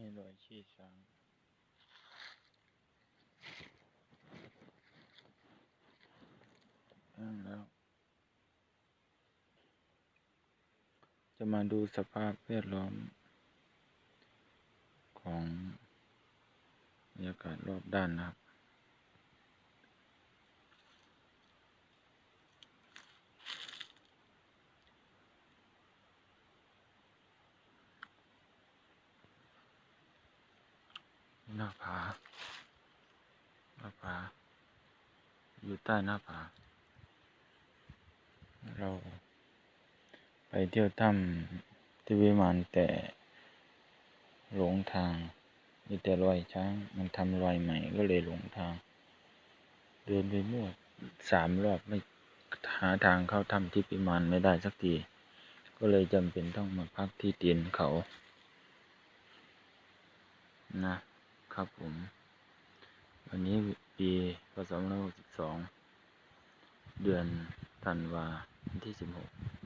ให้รอยชี้ช้างตั้งแล้ว จะมาดูสภาพแวดล้อม ของบรรยากาศรอบด้านนะครับ หน้าผา หน้าผา อยู่ใต้หน้าผา เรา ไปเที่ยวถ้ำที่วิมานแต่หลงทางมีแต่รอยช้าง มันทำรอยใหม่ก็เลยหลงทาง เดินไปมั่วสามรอบไม่หาทางเข้าถ้ำที่วิมานไม่ได้สักที ก็เลยจำเป็นต้องมาพักที่ตีนเขา นะ ครับ ผมวันนี้ปีพศ2562 เดือนธันวาที่ 16